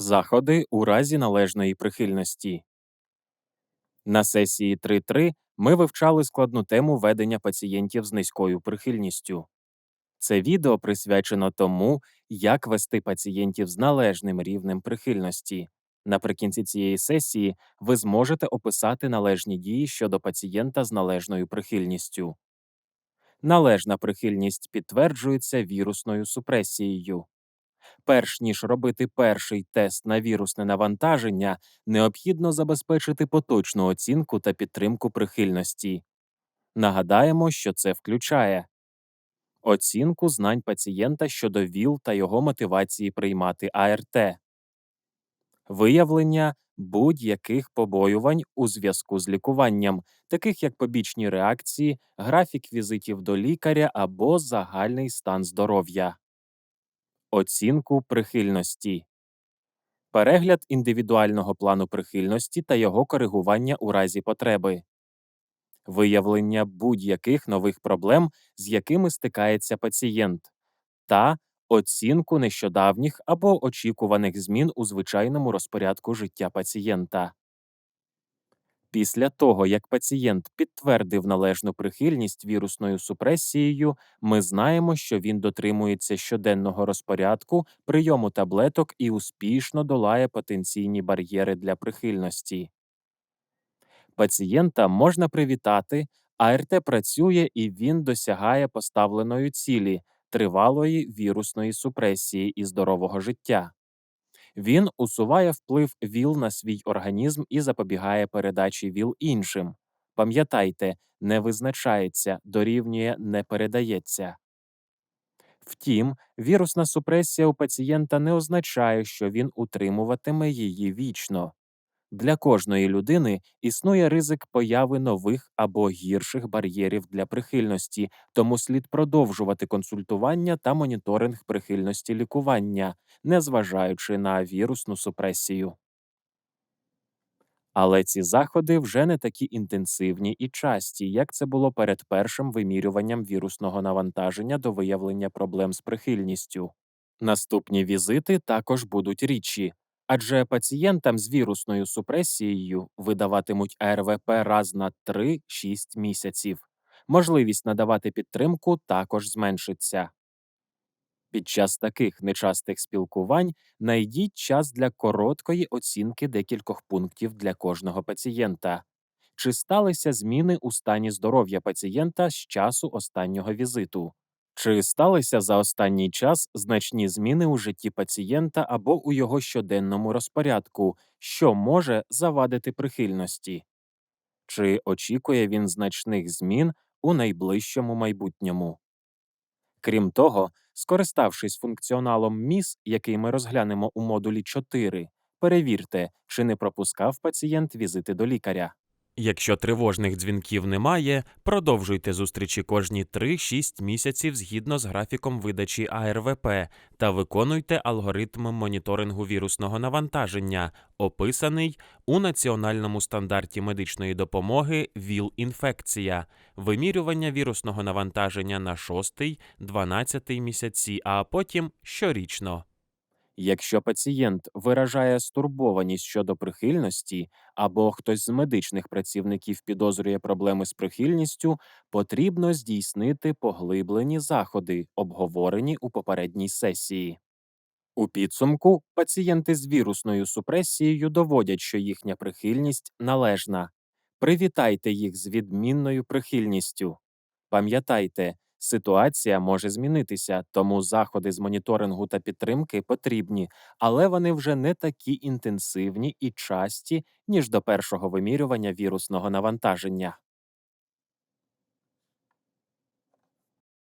Заходи у разі належної прихильності. На сесії 3.3 ми вивчали складну тему ведення пацієнтів з низькою прихильністю. Це відео присвячено тому, як вести пацієнтів з належним рівнем прихильності. Наприкінці цієї сесії ви зможете описати належні дії щодо пацієнта з належною прихильністю. Належна прихильність підтверджується вірусною супресією. Перш ніж робити перший тест на вірусне навантаження, необхідно забезпечити поточну оцінку та підтримку прихильності. Нагадаємо, що це включає оцінку знань пацієнта щодо ВІЛ та його мотивації приймати АРТ, виявлення будь-яких побоювань у зв'язку з лікуванням, таких як побічні реакції, графік візитів до лікаря або загальний стан здоров'я. Оцінку прихильності. Перегляд індивідуального плану прихильності та його коригування у разі потреби. Виявлення будь-яких нових проблем, з якими стикається пацієнт, та оцінку нещодавніх або очікуваних змін у звичайному розпорядку життя пацієнта. Після того, як пацієнт підтвердив належну прихильність вірусною супресією, ми знаємо, що він дотримується щоденного розпорядку, прийому таблеток і успішно долає потенційні бар'єри для прихильності. Пацієнта можна привітати, АРТ працює і він досягає поставленої цілі тривалої вірусної супресії і здорового життя. Він усуває вплив ВІЛ на свій організм і запобігає передачі ВІЛ іншим. Пам'ятайте, не визначається, дорівнює не передається. Втім, вірусна супресія у пацієнта не означає, що він утримуватиме її вічно. Для кожної людини існує ризик появи нових або гірших бар'єрів для прихильності, тому слід продовжувати консультування та моніторинг прихильності лікування, незважаючи на вірусну супресію. Але ці заходи вже не такі інтенсивні і часті, як це було перед першим вимірюванням вірусного навантаження до виявлення проблем з прихильністю. Наступні візити також будуть рідші, адже пацієнтам з вірусною супресією видаватимуть АРВП раз на 3-6 місяців. Можливість надавати підтримку також зменшиться. Під час таких нечастих спілкувань найдіть час для короткої оцінки декількох пунктів для кожного пацієнта. Чи сталися зміни у стані здоров'я пацієнта з часу останнього візиту? Чи сталися за останній час значні зміни у житті пацієнта або у його щоденному розпорядку, що може завадити прихильності? Чи очікує він значних змін у найближчому майбутньому? Крім того, скориставшись функціоналом МІС, який ми розглянемо у модулі 4, перевірте, чи не пропускав пацієнт візити до лікаря. Якщо тривожних дзвінків немає, продовжуйте зустрічі кожні 3-6 місяців згідно з графіком видачі АРВП та виконуйте алгоритм моніторингу вірусного навантаження, описаний у національному стандарті медичної допомоги ВІЛ-інфекція, вимірювання вірусного навантаження на 6-12 місяці, а потім щорічно. Якщо пацієнт виражає стурбованість щодо прихильності або хтось з медичних працівників підозрює проблеми з прихильністю, потрібно здійснити поглиблені заходи, обговорені у попередній сесії. У підсумку пацієнти з вірусною супресією доводять, що їхня прихильність належна. Привітайте їх з відмінною прихильністю. Пам'ятайте, Ситуація може змінитися, тому заходи з моніторингу та підтримки потрібні, але вони вже не такі інтенсивні і часті, ніж до першого вимірювання вірусного навантаження.